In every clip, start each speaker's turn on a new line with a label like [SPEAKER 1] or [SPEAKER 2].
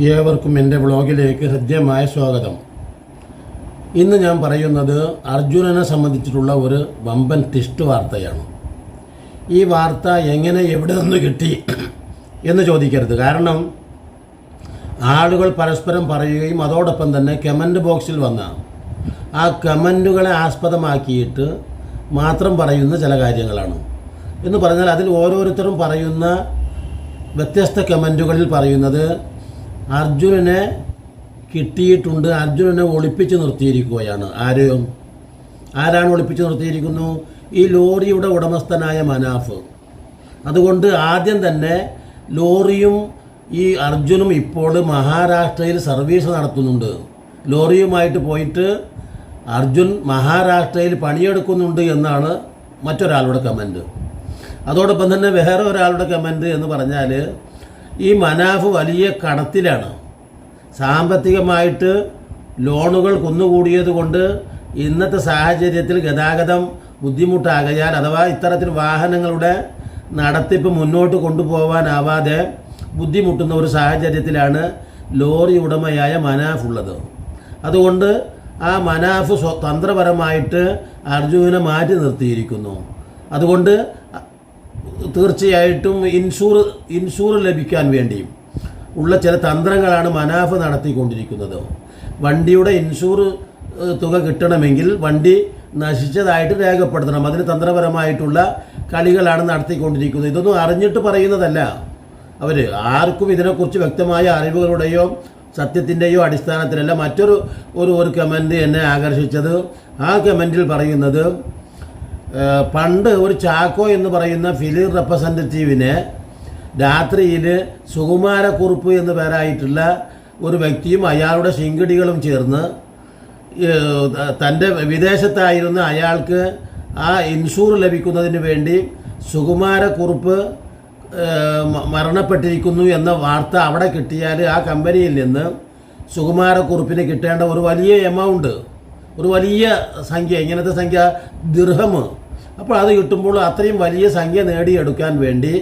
[SPEAKER 1] ഏവർക്കും എന്റെ വ്ളോഗിലേക്ക് ഹൃദ്യമായ സ്വാഗതം. ഇന്ന് ഞാൻ പറയുന്നത് അർജുനനെ സംബന്ധിച്ചിട്ടുള്ള ഒരു വമ്പൻ ടിസ്റ്റ് വാർത്തയാണ്. ഈ വാർത്ത എങ്ങനെ എവിടെ നിന്ന് കിട്ടി എന്ന് ചോദിക്കരുത്. കാരണം ആളുകൾ പരസ്പരം പറയുകയും അതോടൊപ്പം തന്നെ കമന്റ് ബോക്സിൽ വന്ന ആ കമന്റുകളെ ആസ്പദമാക്കിയിട്ട് മാത്രം പറയുന്ന ചില കാര്യങ്ങളാണ്. എന്ന് പറഞ്ഞാൽ അതിൽ ഓരോരുത്തരും പറയുന്ന വ്യത്യസ്ത കമന്റുകളിൽ പറയുന്നത് അർജുനനെ കിട്ടിയിട്ടുണ്ട് അർജുനനെ ഒളിപ്പിച്ച് നിർത്തിയിരിക്കുകയാണ്. ആരെയും ആരാണ് ഒളിപ്പിച്ച് നിർത്തിയിരിക്കുന്നു? ഈ ലോറിയുടെ ഉടമസ്ഥനായ മനാഫ്. അതുകൊണ്ട് ആദ്യം തന്നെ ലോറിയും ഈ അർജുനും ഇപ്പോൾ മഹാരാഷ്ട്രയിൽ സർവീസ് നടത്തുന്നുണ്ട്. ലോറിയുമായിട്ട് പോയിട്ട് അർജുൻ മഹാരാഷ്ട്രയിൽ പണിയെടുക്കുന്നുണ്ട് എന്നാണ് മറ്റൊരാളുടെ കമന്റ് അതോടൊപ്പം തന്നെ വേറെ ഒരാളുടെ കമന്റ് എന്ന് പറഞ്ഞാൽ ഈ മനാഫ് വലിയ കടത്തിലാണ്. സാമ്പത്തികമായിട്ട് ലോണുകൾ കുന്നുകൂടിയത് കൊണ്ട് ഇന്നത്തെ സാഹചര്യത്തിൽ ഗതാഗതം ബുദ്ധിമുട്ടാകയാൽ അഥവാ ഇത്തരത്തിൽ വാഹനങ്ങളുടെ നടത്തിപ്പ് മുന്നോട്ട് കൊണ്ടുപോകാനാവാതെ ബുദ്ധിമുട്ടുന്ന ഒരു സാഹചര്യത്തിലാണ് ലോറി ഉടമയായ മനാഫ് ഉള്ളത്. അതുകൊണ്ട് ആ മനാഫ് തന്ത്രപരമായിട്ട് അർജുനെ മാറ്റി നിർത്തിയിരിക്കുന്നു. അതുകൊണ്ട് തീർച്ചയായിട്ടും ഇൻഷൂർ ഇൻഷൂർ ലഭിക്കാൻ വേണ്ടിയും ഉള്ള ചില തന്ത്രങ്ങളാണ് മനാഫ് നടത്തിക്കൊണ്ടിരിക്കുന്നത്. വണ്ടിയുടെ ഇൻഷൂർ തുക കിട്ടണമെങ്കിൽ വണ്ടി നശിച്ചതായിട്ട് രേഖപ്പെടുത്തണം. അതിന് തന്ത്രപരമായിട്ടുള്ള കളികളാണ് നടത്തിക്കൊണ്ടിരിക്കുന്നത്. ഇതൊന്നും അറിഞ്ഞിട്ട് പറയുന്നതല്ല. അവർ ആർക്കും ഇതിനെക്കുറിച്ച് വ്യക്തമായ അറിവുകളുടെയോ സത്യത്തിന്റെയോ അടിസ്ഥാനത്തിലല്ല. മറ്റൊരു ഒരു ഒരു കമന്റ് എന്നെ ആകർഷിച്ചത്. ആ കമന്റിൽ പറയുന്നത് പണ്ട് ഒരു ചാക്കോ എന്ന് പറയുന്ന ഫിലിം റെപ്രസെന്റേറ്റീവിനെ രാത്രിയിൽ സുകുമാരക്കുറുപ്പ് എന്ന് പേരായിട്ടുള്ള ഒരു വ്യക്തിയും അയാളുടെ ശിങ്കടികളും ചേർന്ന് തന്റെ വിദേശത്തായിരുന്ന അയാൾക്ക് ആ ഇൻഷൂർ ലഭിക്കുന്നതിന് വേണ്ടി സുകുമാരക്കുറുപ്പ് മരണപ്പെട്ടിരിക്കുന്നു എന്ന വാർത്ത അവിടെ കിട്ടിയാൽ ആ കമ്പനിയിൽ നിന്ന് സുകുമാരക്കുറുപ്പിന് കിട്ടേണ്ട ഒരു വലിയ എമൗണ്ട് ഒരു വലിയ സംഖ്യ ഇങ്ങനത്തെ സംഖ്യ ദിർഹം അപ്പോൾ അത് കിട്ടുമ്പോൾ അത്രയും വലിയ സംഖ്യ നേടിയെടുക്കാൻ വേണ്ടി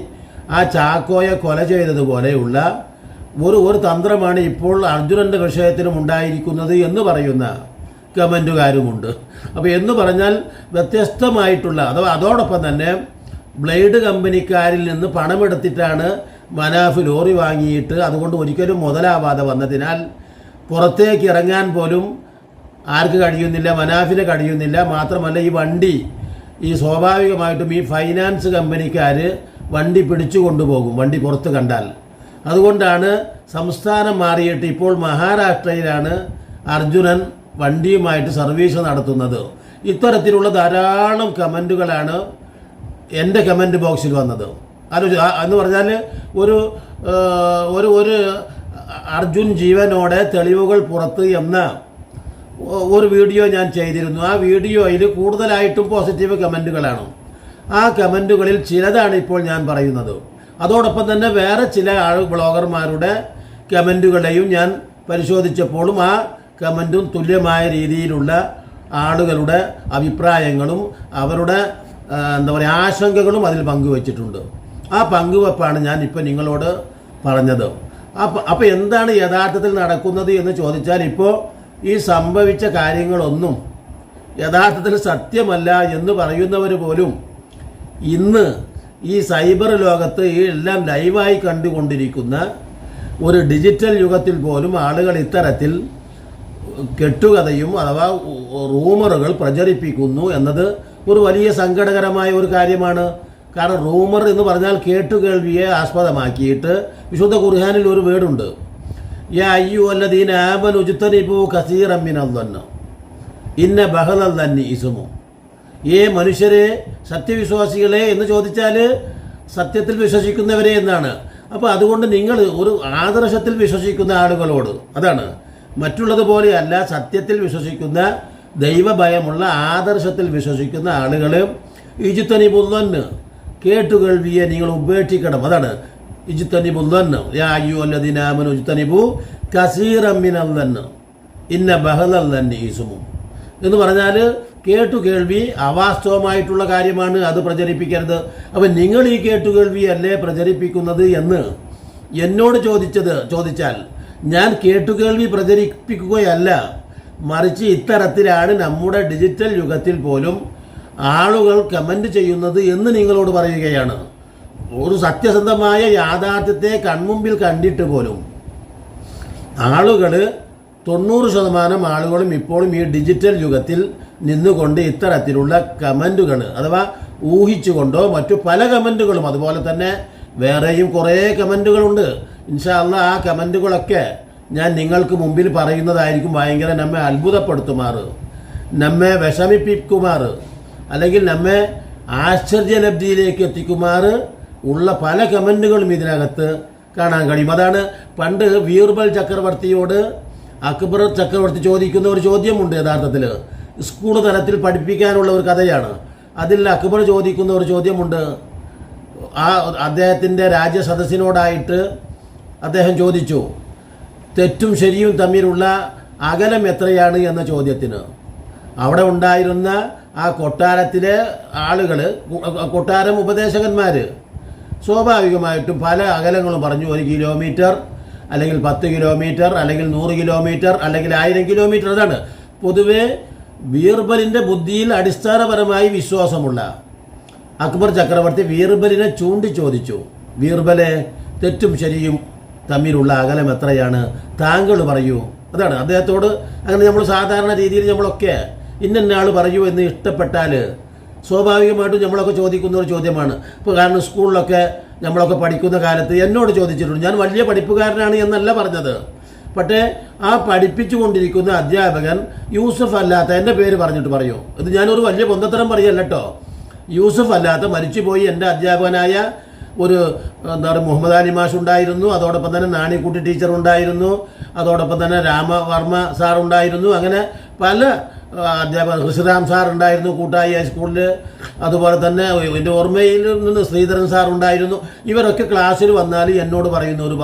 [SPEAKER 1] ആ ചാക്കോയെ കൊല ചെയ്തതുപോലെയുള്ള ഒരു ഒരു തന്ത്രമാണ് ഇപ്പോൾ അർജുനന്റെ വിഷയത്തിലും ഉണ്ടായിരിക്കുന്നത് എന്ന് പറയുന്ന കമന്റുകാരുമുണ്ട് അപ്പോൾ എന്ന് പറഞ്ഞാൽ വ്യത്യസ്തമായിട്ടുള്ള അഥവാ അതോടൊപ്പം തന്നെ ബ്ലേഡ് കമ്പനിക്കാരിൽ നിന്ന് പണമെടുത്തിട്ടാണ് മനാഫ് ലോറി വാങ്ങിയിട്ട് അതുകൊണ്ട് ഒരിക്കലും മുതലാവാതെ വന്നതിനാൽ പുറത്തേക്ക് ഇറങ്ങാൻ പോലും ആർക്ക് കഴിയുന്നില്ല മനാഫിന് കഴിയുന്നില്ല. മാത്രമല്ല ഈ വണ്ടി ഈ സ്വാഭാവികമായിട്ടും ഈ ഫൈനാൻസ് കമ്പനിക്കാർ വണ്ടി പിടിച്ചു കൊണ്ടുപോകും വണ്ടി പുറത്ത് കണ്ടാൽ. അതുകൊണ്ടാണ് സംസ്ഥാനം മാറിയിട്ട് ഇപ്പോൾ മഹാരാഷ്ട്രയിലാണ് അർജുനൻ വണ്ടിയുമായിട്ട് സർവീസ് നടത്തുന്നത്. ഇത്തരത്തിലുള്ള ധാരാളം കമന്റുകളാണ് എന്റെ കമന്റ് ബോക്സിൽ വന്നത്. അത് എന്ന് പറഞ്ഞാൽ ഒരു ഒരു ഒരു അർജുൻ ജീവനോടെ തെളിവുകൾ പുറത്ത് എന്ന ഒരു വീഡിയോ ഞാൻ ചെയ്തിരുന്നു. ആ വീഡിയോയിൽ കൂടുതലായിട്ടും പോസിറ്റീവ് കമന്റുകളാണ് ആ കമന്റുകളിൽ ചിലതാണ് ഇപ്പോൾ ഞാൻ പറയുന്നത്. അതോടൊപ്പം തന്നെ വേറെ ചില ആൾ ബ്ലോഗർമാരുടെ കമന്റുകളെയും ഞാൻ പരിശോധിച്ചപ്പോഴും ആ കമന്റും തുല്യമായ രീതിയിലുള്ള ആളുകളുടെ അഭിപ്രായങ്ങളും അവരുടെ എന്താ പറയുക ആശങ്കകളും അതിൽ പങ്കുവച്ചിട്ടുണ്ട്. ആ പങ്കുവെപ്പാണ് ഞാൻ ഇപ്പോൾ നിങ്ങളോട് പറഞ്ഞത്. അപ്പം അപ്പോൾ എന്താണ് യഥാർത്ഥത്തിൽ നടക്കുന്നത് എന്ന് ചോദിച്ചാൽ ഇപ്പോൾ ഈ സംഭവിച്ച കാര്യങ്ങളൊന്നും യഥാർത്ഥത്തിൽ സത്യമല്ല എന്ന് പറയുന്നവർ പോലും ഇന്ന് ഈ സൈബർ ലോകത്ത് ഈ എല്ലാം ലൈവായി കണ്ടുകൊണ്ടിരിക്കുന്ന ഒരു ഡിജിറ്റൽ യുഗത്തിൽ പോലും ആളുകൾ ഇത്തരത്തിൽ കെട്ടുകഥയും അഥവാ റൂമറുകൾ പ്രചരിപ്പിക്കുന്നു എന്നത് ഒരു വലിയ സങ്കടകരമായ ഒരു കാര്യമാണ്. കാരണം റൂമർ എന്ന് പറഞ്ഞാൽ കേട്ടുകേൾവിയെ ആസ്പദമാക്കിയിട്ട് വിശുദ്ധ ഖുർഹാനിൽ ഒരു വേടുണ്ട് അയ്യു അല്ലദീന كثيرا من الظن. ഇന്ന ബഹദൽ തന്നെ ഇസുമു ഏ മനുഷ്യരെ സത്യവിശ്വാസികളെ എന്ന് ചോദിച്ചാൽ സത്യത്തിൽ വിശ്വസിക്കുന്നവരെ എന്നാണ്. അപ്പോൾ അതുകൊണ്ട് നിങ്ങൾ ഒരു ആദർശത്തിൽ വിശ്വസിക്കുന്ന ആളുകളോട് അതാണ്. മറ്റുള്ളതുപോലെയല്ല സത്യത്തിൽ വിശ്വസിക്കുന്ന ദൈവഭയമുള്ള ആദർശത്തിൽ വിശ്വസിക്കുന്ന ആളുകൾ ഇജുത്തനി ബുദ്ധന് കേട്ടുകേൾവിയെ നിങ്ങൾ ഉപേക്ഷിക്കണം. അതാണ്. ഇജുത്തനി ബുദ്ധന് യാ അയ്യു അല്ലദിനാമനു ഇജുത്തനിബു കസീറമ്മിനല്ലന്ന് ഇന്ന ബഹലൽ തന്നെ ഈസുമു എന്ന് പറഞ്ഞാൽ കേട്ടു കേൾവി അവാസ്തവമായിട്ടുള്ള കാര്യമാണ് അത് പ്രചരിപ്പിക്കരുത്. അപ്പം നിങ്ങൾ ഈ കേട്ടുകേൾവി അല്ലേ പ്രചരിപ്പിക്കുന്നത് എന്ന് എന്നോട് ചോദിച്ചത് ചോദിച്ചാൽ ഞാൻ കേട്ടുകേൾവി പ്രചരിപ്പിക്കുകയല്ല. മറിച്ച് ഇത്തരത്തിലാണ് നമ്മുടെ ഡിജിറ്റൽ യുഗത്തിൽ പോലും ആളുകൾ കമന്റ് ചെയ്യുന്നത് എന്ന് നിങ്ങളോട് പറയുകയാണ്. ഒരു സത്യസന്ധമായ യാഥാർത്ഥ്യത്തെ കൺമുമ്പിൽ കണ്ടിട്ട് പോലും ആളുകൾ തൊണ്ണൂറ് ശതമാനം ആളുകളും ഇപ്പോഴും ഈ ഡിജിറ്റൽ യുഗത്തിൽ നിന്നുകൊണ്ട് ഇത്തരത്തിലുള്ള കമന്റുകൾ അഥവാ ഊഹിച്ചുകൊണ്ടോ മറ്റു പല കമന്റുകളും അതുപോലെ തന്നെ വേറെയും കുറേ കമന്റുകളുണ്ട് ഇൻഷാല്ല ആ കമന്റുകളൊക്കെ ഞാൻ നിങ്ങൾക്ക് മുമ്പിൽ പറയുന്നതായിരിക്കും ഭയങ്കര നമ്മെ അത്ഭുതപ്പെടുത്തുമാറ്. നമ്മെ വിഷമിപ്പിക്കുമാറ്. അല്ലെങ്കിൽ നമ്മെ ആശ്ചര്യലബ്ധിയിലേക്ക് എത്തിക്കുമാറ്. ഉള്ള പല കമന്റുകളും ഇതിനകത്ത് കാണാൻ കഴിയും. അതാണ് പണ്ട് വീർബൽ ചക്രവർത്തിയോട് അക്ബർ ചക്രവർത്തി ചോദിക്കുന്ന ഒരു ചോദ്യമുണ്ട് യഥാർത്ഥത്തിൽ സ്കൂൾ തലത്തിൽ പഠിപ്പിക്കാനുള്ള ഒരു കഥയാണ്. അതിൽ അക്ബർ ചോദിക്കുന്ന ഒരു ചോദ്യമുണ്ട്. ആ അദ്ദേഹത്തിന്റെ രാജ്യസദസ്സിനോടായിട്ട് അദ്ദേഹം ചോദിച്ചു തെറ്റും ശരിയും തമ്മിലുള്ള അകലം എത്രയാണ്? എന്ന ചോദ്യത്തിന്. അവിടെ ഉണ്ടായിരുന്ന ആ കൊട്ടാരത്തിലെ ആളുകൾ കൊട്ടാരം ഉപദേശകന്മാർ സ്വാഭാവികമായിട്ടും പല അകലങ്ങളും പറഞ്ഞു. ഒരു കിലോമീറ്റർ അല്ലെങ്കിൽ പത്ത് കിലോമീറ്റർ അല്ലെങ്കിൽ നൂറ് കിലോമീറ്റർ അല്ലെങ്കിൽ ആയിരം കിലോമീറ്റർ. അതാണ് പൊതുവെ ബീർബലിന്റെ ബുദ്ധിയിൽ അടിസ്ഥാനപരമായി വിശ്വാസമുള്ള. അക്ബർ ചക്രവർത്തി ബീർബലിനെ ചൂണ്ടി ചോദിച്ചു ബീർബലെ തെറ്റും ശരിയും തമ്മിലുള്ള അകലം എത്രയാണ്? താങ്കൾ പറയൂ. അതാണ് അദ്ദേഹത്തോട് അങ്ങനെ നമ്മൾ സാധാരണ രീതിയിൽ നമ്മളൊക്കെ ഇന്ന ആൾ പറയൂ എന്ന് ഇഷ്ടപ്പെട്ടാൽ സ്വാഭാവികമായിട്ടും നമ്മളൊക്കെ ചോദിക്കുന്ന ഒരു ചോദ്യമാണ്. ഇപ്പോൾ കാരണം സ്കൂളിലൊക്കെ നമ്മളൊക്കെ പഠിക്കുന്ന കാലത്ത് എന്നോട് ചോദിച്ചിട്ടുണ്ട്. ഞാൻ വലിയ പഠിപ്പുകാരനാണ് എന്നല്ല പറഞ്ഞത്. പക്ഷേ ആ പഠിപ്പിച്ചു കൊണ്ടിരിക്കുന്ന അധ്യാപകൻ യൂസഫ് അല്ലാത്ത എന്റെ പേര് പറഞ്ഞിട്ട് പറയൂ. ഇത് ഞാനൊരു വലിയ പൊന്തത്തരം പറയല്ല കേട്ടോ യൂസഫ് അല്ലാത്ത മരിച്ചുപോയി എന്റെ അധ്യാപകനായ ഒരു എന്താ പറയുക മുഹമ്മദ് അലി മാഷ് ഉണ്ടായിരുന്നു. അതോടൊപ്പം തന്നെ നാണിക്കുട്ടി ടീച്ചർ ഉണ്ടായിരുന്നു. അതോടൊപ്പം തന്നെ രാമവർമ്മ സാർ ഉണ്ടായിരുന്നു. അങ്ങനെ പല ആ, അധ്യാപകർ ഋഷിറാം സാർ ഉണ്ടായിരുന്നു കൂട്ടായി ഹൈസ്കൂളിൽ അതുപോലെ തന്നെ എന്റെ ഓർമ്മയിൽ നിന്ന് ശ്രീധരൻ സാർ ഉണ്ടായിരുന്നു. ഇവരൊക്കെ ക്ലാസ്സിൽ വന്നാൽ എന്നോട് പറയുന്ന ഒരു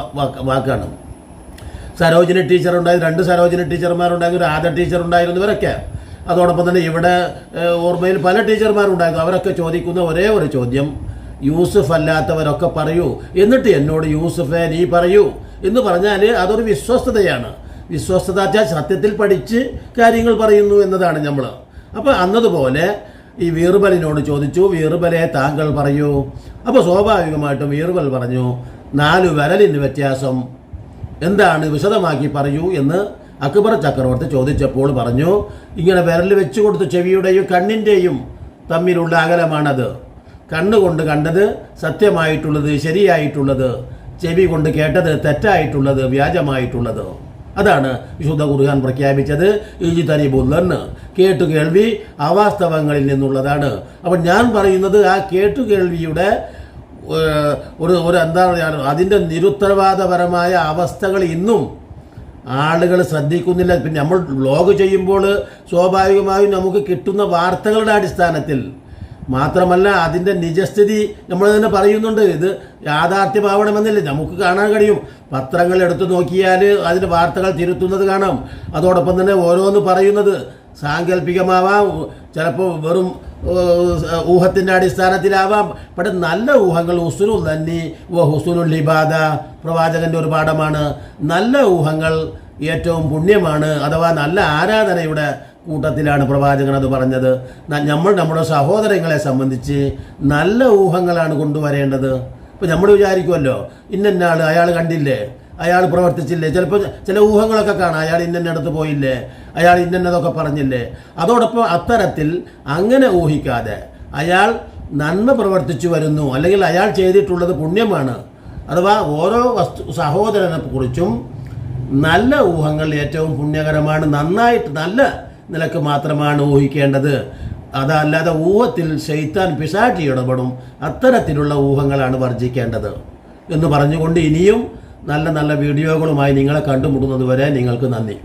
[SPEAKER 1] വാക്കാണ്. സരോജിനി ടീച്ചർ ഉണ്ടായിരുന്നു രണ്ട് സരോജിനി ടീച്ചർമാരുണ്ടായിരുന്നു ഒരു ആദ്യ ടീച്ചർ ഉണ്ടായിരുന്നു ഇവരൊക്കെ. അതോടൊപ്പം തന്നെ ഇവിടെ ഓർമ്മയിൽ പല ടീച്ചർമാരുണ്ടായിരുന്നു അവരൊക്കെ ചോദിക്കുന്ന ഒരേ ഒരു ചോദ്യം. യൂസഫ് അല്ലാത്തവരൊക്കെ പറയൂ. എന്നിട്ട് എന്നോട് യൂസഫെ നീ പറയൂ. എന്ന് പറഞ്ഞാൽ അതൊരു വിശ്വസ്തതയാണ്. വിശ്വസ്തത സത്യത്തിൽ പഠിച്ച് കാര്യങ്ങൾ പറയുന്നു എന്നതാണ് നമ്മൾ അപ്പോൾ അന്നതുപോലെ ഈ വീർബലിനോട് ചോദിച്ചു വീർബലെ താങ്കൾ പറയൂ. അപ്പോൾ സ്വാഭാവികമായിട്ടും വീർബൽ പറഞ്ഞു നാല് വിരലിന് വ്യത്യാസം. എന്താണ് വിശദമാക്കി പറയൂ? എന്ന് അക്ബർ ചക്രവർത്തി ചോദിച്ചപ്പോൾ പറഞ്ഞു ഇങ്ങനെ വിരൽ വെച്ചു കൊടുത്ത് ചെവിയുടെയും കണ്ണിന്റെയും തമ്മിലുള്ള അകലമാണത്. കണ്ണുകൊണ്ട് കണ്ടത് സത്യമായിട്ടുള്ളത് ശരിയായിട്ടുള്ളത് ചെവി കൊണ്ട് കേട്ടത് തെറ്റായിട്ടുള്ളത് വ്യാജമായിട്ടുള്ളത്. അതാണ് വിശുദ്ധ ഖുർആൻ പ്രഖ്യാപിച്ചത്. ഇജി കേട്ടു കേൾവി അവാസ്തവങ്ങളിൽ നിന്നുള്ളതാണ്. അപ്പം ഞാൻ പറയുന്നത് ആ കേട്ടുകേൾവിയുടെ കേൾവിയുടെ ഒരു ഒരു എന്താ പറയുക അതിന്റെ നിരുത്തരവാദപരമായ അവസ്ഥകൾ ഇന്നും ആളുകൾ ശ്രദ്ധിക്കുന്നില്ല. പിന്നെ നമ്മൾ ബ്ലോഗ് ചെയ്യുമ്പോൾ സ്വാഭാവികമായും നമുക്ക് കിട്ടുന്ന വാർത്തകളുടെ അടിസ്ഥാനത്തിൽ മാത്രമല്ല അതിന്റെ നിജസ്ഥിതി നമ്മൾ തന്നെ പറയുന്നുണ്ട്. ഇത് യാഥാർത്ഥ്യമാവണമെന്നില്ല. നമുക്ക് കാണാൻ കഴിയും. പത്രങ്ങൾ എടുത്തു നോക്കിയാൽ അതിന്റെ വാർത്തകൾ തിരുത്തുന്നത് കാണാം. അതോടൊപ്പം തന്നെ ഓരോന്ന് പറയുന്നത് സാങ്കല്പികമാവാം ചിലപ്പോൾ വെറും ഊഹത്തിന്റെ അടിസ്ഥാനത്തിലാവാം. പക്ഷെ നല്ല ഊഹങ്ങൾ ഹുസുനു നന്നി ഹുസുനുൽ ലിബാദ പ്രവാചകന്റെ ഒരു പാഠമാണ്. നല്ല ഊഹങ്ങൾ ഏറ്റവും പുണ്യമാണ്. അഥവാ നല്ല ആരാധനയുടെ കൂട്ടത്തിലാണ് പ്രവാചകൻ അത് പറഞ്ഞത്. നമ്മൾ നമ്മുടെ സഹോദരങ്ങളെ സംബന്ധിച്ച് നല്ല ഊഹങ്ങളാണ് കൊണ്ടുവരേണ്ടത്. ഇപ്പം നമ്മൾ വിചാരിക്കുമല്ലോ ഇന്ന അയാൾ കണ്ടില്ലേ? അയാൾ പ്രവർത്തിച്ചില്ലേ? ചിലപ്പോൾ ചില ഊഹങ്ങളൊക്കെ കാണാം അയാൾ ഇന്നടുത്ത് പോയില്ലേ? അയാൾ ഇന്നതൊക്കെ പറഞ്ഞില്ലേ? അതോടൊപ്പം അത്തരത്തിൽ അങ്ങനെ ഊഹിക്കാതെ അയാൾ നന്മ പ്രവർത്തിച്ചു വരുന്നു അല്ലെങ്കിൽ അയാൾ ചെയ്തിട്ടുള്ളത് പുണ്യമാണ്. അഥവാ ഓരോ വസ്തു സഹോദരനെ കുറിച്ചും നല്ല ഊഹങ്ങൾ ഏറ്റവും പുണ്യകരമാണ്. നന്നായിട്ട് നല്ല നിലയ്ക്ക് മാത്രമാണ് ഊഹിക്കേണ്ടത്. അതല്ലാതെ ഊഹത്തിൽ ശൈത്താൻ പിശാറ്റി ഇടപെടും. അത്തരത്തിലുള്ള ഊഹങ്ങളാണ് വർജിക്കേണ്ടത്. എന്ന് പറഞ്ഞുകൊണ്ട് ഇനിയും നല്ല നല്ല വീഡിയോകളുമായി നിങ്ങളെ കണ്ടുമുട്ടുന്നത് വരെ നിങ്ങൾക്ക് നന്ദി.